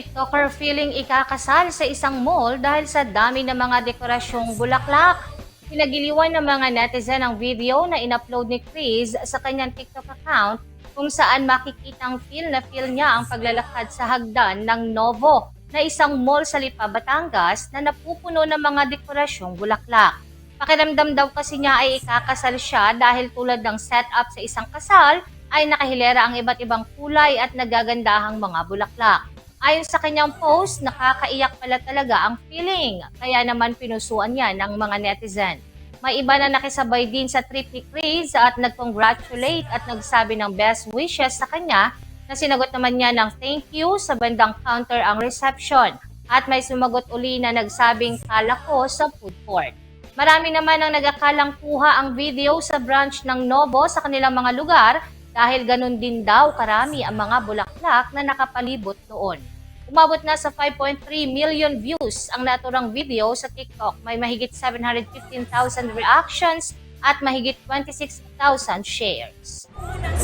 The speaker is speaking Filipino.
TikToker feeling ikakasal sa isang mall dahil sa dami ng mga dekorasyong bulaklak. Pinagiliwan ng mga netizen ang video na inupload ni Chris sa kanyang TikTok account kung saan makikitang feel na feel niya ang paglalakad sa hagdan ng Novo na isang mall sa Lipa, Batangas na napupuno ng mga dekorasyong bulaklak. Pakiramdam daw kasi niya ay ikakasal siya dahil tulad ng setup sa isang kasal ay nakahilera ang iba't ibang kulay at nagagandahang mga bulaklak. Ayon sa kanyang post, nakakaiyak pala talaga ang feeling, kaya naman pinusuan niya ng mga netizen. May iba na nakisabay din sa trip ni Chris at nag-congratulate at nagsabi ng best wishes sa kanya na sinagot naman niya ng thank you sa bandang counter ang reception at may sumagot uli na nagsabing kala ko sa food court. Marami naman ang nagakalang kuha ang video sa branch ng Novo sa kanilang mga lugar dahil ganun din daw karami ang mga bulaklak na nakapalibot noon. Umabot na sa 5.3 million views ang naturang video sa TikTok. May mahigit 715,000 reactions at mahigit 26,000 shares. Unang